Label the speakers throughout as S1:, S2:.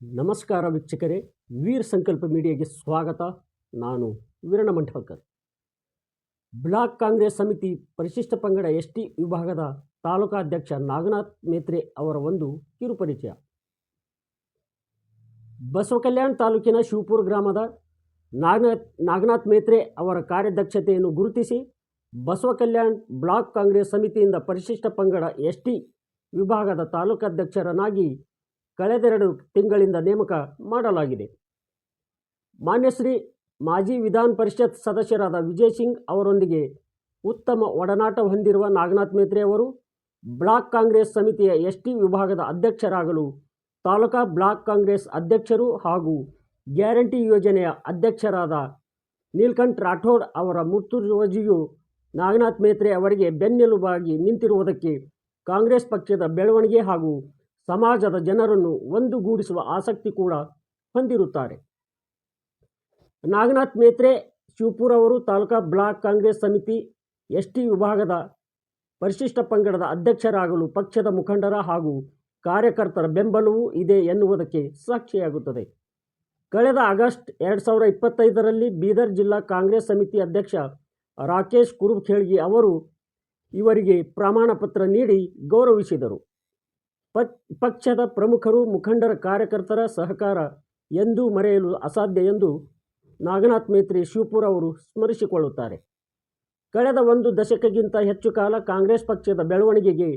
S1: ನಮಸ್ಕಾರ ವೀಕ್ಷಕರೇ, ವೀರ್ ಸಂಕಲ್ಪ ಮೀಡಿಯಾಗೆ ಸ್ವಾಗತ. ನಾನು ವೀರಣ್ಣ ಮಂಠಾಳ್ಕರ್. ಬ್ಲಾಕ್ ಕಾಂಗ್ರೆಸ್ ಸಮಿತಿ ಪರಿಶಿಷ್ಟ ಪಂಗಡ ಎಸ್ ಟಿ ವಿಭಾಗದ ತಾಲೂಕಾಧ್ಯಕ್ಷ ನಾಗನಾಥ್ ಮೇತ್ರೆ ಅವರ ಒಂದು ಕಿರುಪರಿಚಯ ಬಸವ ಕಲ್ಯಾಣ ತಾಲೂಕಿನ ಶಿವಪುರ ಗ್ರಾಮದ ನಾಗನಾಥ್ ನಾಗನಾಥ್ ಮೇತ್ರೆ ಅವರ ಕಾರ್ಯದಕ್ಷತೆಯನ್ನು ಗುರುತಿಸಿ ಬಸವ ಕಲ್ಯಾಣ್ ಬ್ಲಾಕ್ ಕಾಂಗ್ರೆಸ್ ಸಮಿತಿಯಿಂದ ಪರಿಶಿಷ್ಟ ಪಂಗಡ ಎಸ್ ಟಿ ವಿಭಾಗದ ತಾಲೂಕಾಧ್ಯಕ್ಷರನ್ನಾಗಿ ಕಳೆದೆರಡು ತಿಂಗಳಿಂದ ನೇಮಕ ಮಾಡಲಾಗಿದೆ. ಮಾನ್ಯಶ್ರೀ ಮಾಜಿ ವಿಧಾನ ಪರಿಷತ್ ಸದಸ್ಯರಾದ ವಿಜಯ್ ಸಿಂಗ್ ಅವರೊಂದಿಗೆ ಉತ್ತಮ ಒಡನಾಟ ಹೊಂದಿರುವ ನಾಗನಾಥ್ ಮೇತ್ರೆ ಅವರು, ಬ್ಲಾಕ್ ಕಾಂಗ್ರೆಸ್ ಸಮಿತಿಯ ಎಸ್ ಟಿ ವಿಭಾಗದ ಅಧ್ಯಕ್ಷರಾಗಲು ತಾಲೂಕಾ ಬ್ಲಾಕ್ ಕಾಂಗ್ರೆಸ್ ಅಧ್ಯಕ್ಷರು ಹಾಗೂ ಗ್ಯಾರಂಟಿ ಯೋಜನೆಯ ಅಧ್ಯಕ್ಷರಾದ ನೀಲ್ಕಂಠ್ ರಾಠೋಡ್ ಅವರ ಮುತುವರ್ಜಿಯು ನಾಗನಾಥ್ ಮೇತ್ರೆ ಅವರಿಗೆ ಬೆನ್ನೆಲುಬಾಗಿ ನಿಂತಿರುವುದಕ್ಕೆ ಕಾಂಗ್ರೆಸ್ ಪಕ್ಷದ ಬೆಳವಣಿಗೆ ಹಾಗೂ ಸಮಾಜದ ಜನರನ್ನು ಒಂದುಗೂಡಿಸುವ ಆಸಕ್ತಿ ಕೂಡ ಹೊಂದಿರುತ್ತಾರೆ. ನಾಗನಾಥ್ ಮೇತ್ರೆ, ಶಿವಪುರ ಅವರು ತಾಲೂಕಾ ಬ್ಲಾಕ್ ಕಾಂಗ್ರೆಸ್ ಸಮಿತಿ ಎಸ್ ಟಿ ವಿಭಾಗದ ಪರಿಶಿಷ್ಟ ಪಂಗಡದ ಅಧ್ಯಕ್ಷರಾಗಲು ಪಕ್ಷದ ಮುಖಂಡರ ಹಾಗೂ ಕಾರ್ಯಕರ್ತರ ಬೆಂಬಲವೂ ಇದೆ ಎನ್ನುವುದಕ್ಕೆ ಸಾಕ್ಷಿಯಾಗುತ್ತದೆ. ಕಳೆದ ಆಗಸ್ಟ್ ಎರಡು ಸಾವಿರದ ಇಪ್ಪತ್ತೈದರಲ್ಲಿ ಬೀದರ್ ಜಿಲ್ಲಾ ಕಾಂಗ್ರೆಸ್ ಸಮಿತಿ ಅಧ್ಯಕ್ಷ ರಾಕೇಶ್ ಕುರುಬ್ ಖೇಳ್ಗಿ ಅವರು ಇವರಿಗೆ ಪ್ರಮಾಣ ಪತ್ರ ನೀಡಿ ಗೌರವಿಸಿದರು. ಪಕ್, ಪಕ್ಷದ ಪ್ರಮುಖರು, ಮುಖಂಡರ ಕಾರ್ಯಕರ್ತರ ಸಹಕಾರ ಎಂದೂ ಮರೆಯಲು ಅಸಾಧ್ಯ ಎಂದು ನಾಗನಾಥ್ ಮೇತ್ರಿ ಶಿವಪುರ ಅವರು ಸ್ಮರಿಸಿಕೊಳ್ಳುತ್ತಾರೆ. ಕಳೆದ ಒಂದು ದಶಕಕ್ಕಿಂತ ಹೆಚ್ಚು ಕಾಲ ಕಾಂಗ್ರೆಸ್ ಪಕ್ಷದ ಬೆಳವಣಿಗೆಗೆ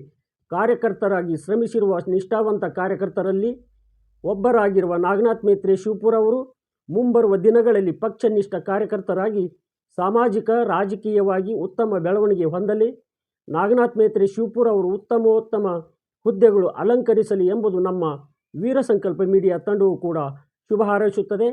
S1: ಕಾರ್ಯಕರ್ತರಾಗಿ ಶ್ರಮಿಸಿರುವ ನಿಷ್ಠಾವಂತ ಕಾರ್ಯಕರ್ತರಲ್ಲಿ ಒಬ್ಬರಾಗಿರುವ ನಾಗನಾಥ್ ಮೇತ್ರಿ ಶಿವಪುರ ಅವರು ಮುಂಬರುವ ದಿನಗಳಲ್ಲಿ ಪಕ್ಷನಿಷ್ಠ ಕಾರ್ಯಕರ್ತರಾಗಿ ಸಾಮಾಜಿಕ, ರಾಜಕೀಯವಾಗಿ ಉತ್ತಮ ಬೆಳವಣಿಗೆ ಹೊಂದಲಿ ನಾಗನಾಥ್ ಮೇತ್ರಿ ಶಿವಪುರ ಅವರು ಉತ್ತಮೋತ್ತಮ ಹುದ್ದೆಗಳು ಅಲಂಕರಿಸಲಿ ಎಂಬುದು ನಮ್ಮ ವೀರ ಸಂಕಲ್ಪ ಮೀಡಿಯಾ ತಂಡವು ಕೂಡ ಶುಭ ಹಾರೈಸುತ್ತದೆ.